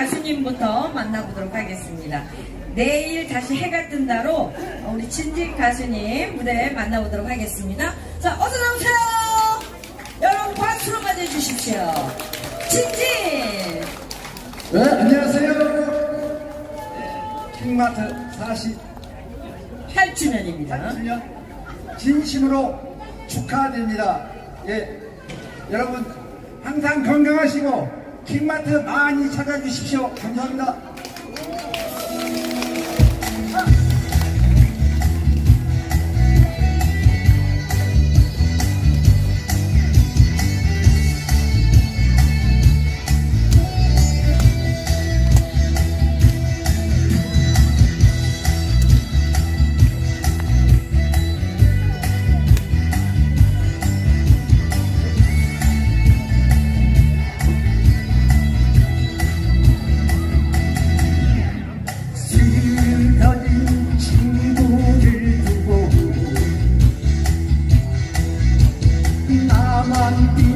가수님부터 만나보도록 하겠습니다. 내일 다시 해가 뜬다로 우리 진직 가수님 무대 만나보도록 하겠습니다. 자, 어서 나오세요! 여러분 박수로 맞아 주십시오. 진직! 네, 안녕하세요. 네, 킹마트 8주년입니다. 48주년 진심으로 축하드립니다. 예, 여러분 항상 건강하시고 킹마트 많이 찾아주십시오. 감사합니다. amar